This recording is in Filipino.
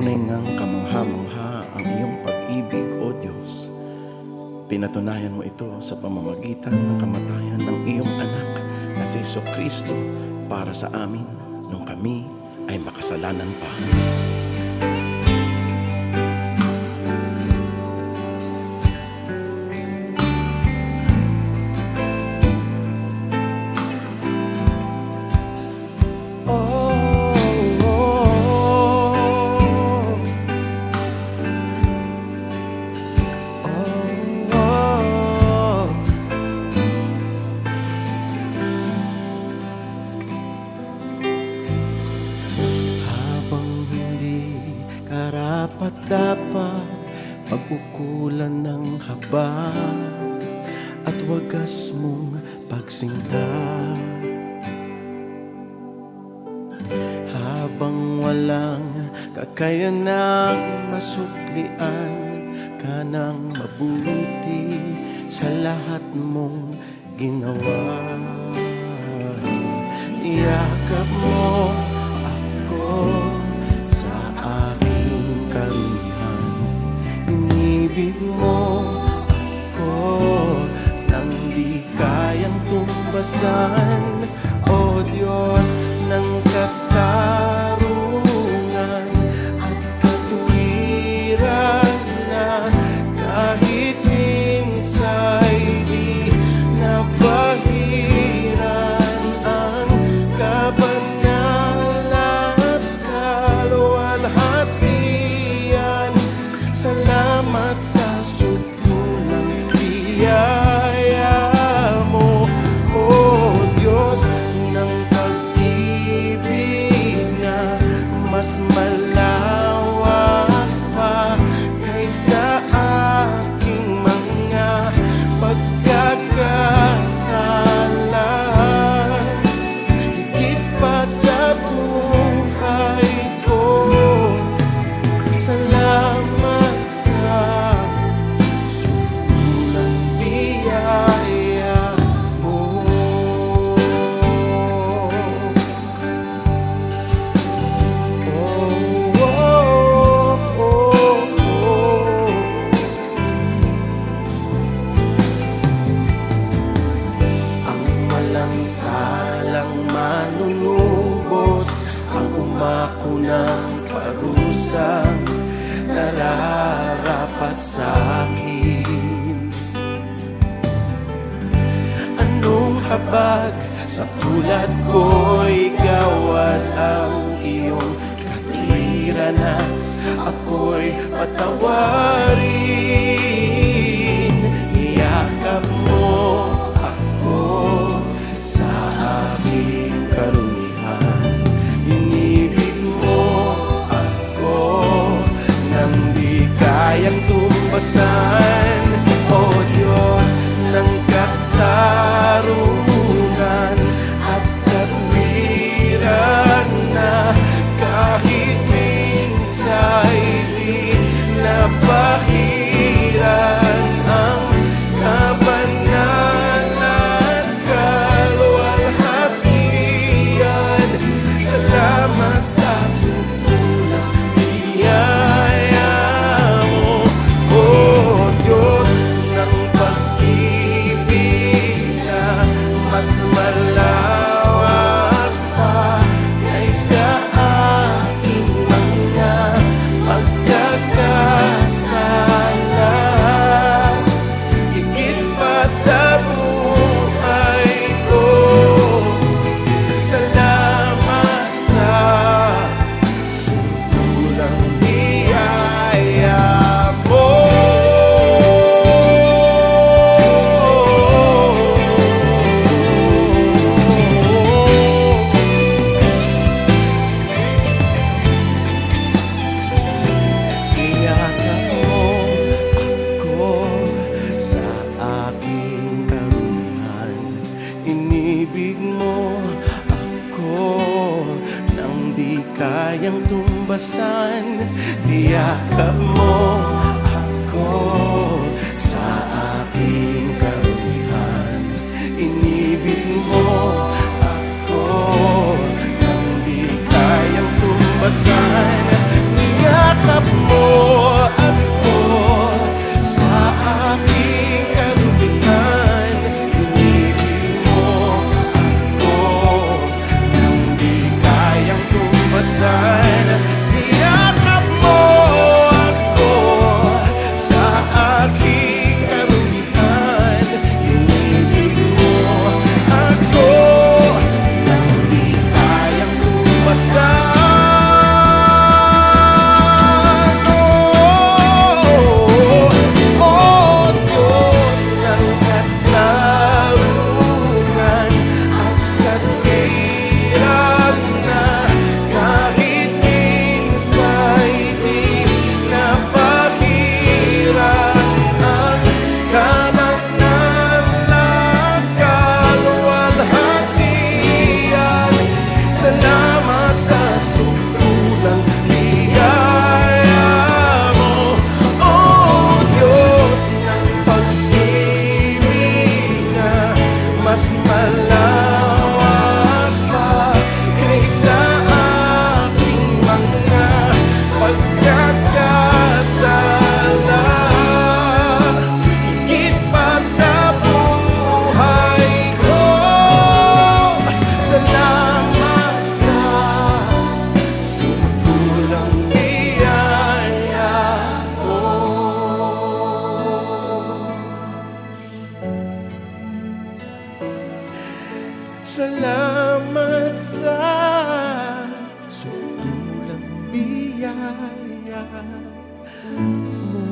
Tunay ngang kamangha-mangha ang iyong pag-ibig, O Diyos. Pinatunayan mo ito sa pamamagitan ng kamatayan ng iyong anak na si Yeso Kristo para sa amin nung kami ay makasalanan pa. Dapat Pag-ukulan ng haba At wagas mong pagsinta Habang walang kakayanang masuklian ka ng mabuti sa lahat mong ginawa. Iyakap mo ako Inibig mo ako nang di kayang tumbasan. Umako ng parusa Nararapat sa akin. Anong habag sa tulad ko'y gawad ang iyong katwiran na ako'y patawarin kayang tumbasan. Iyakap mo ako 모.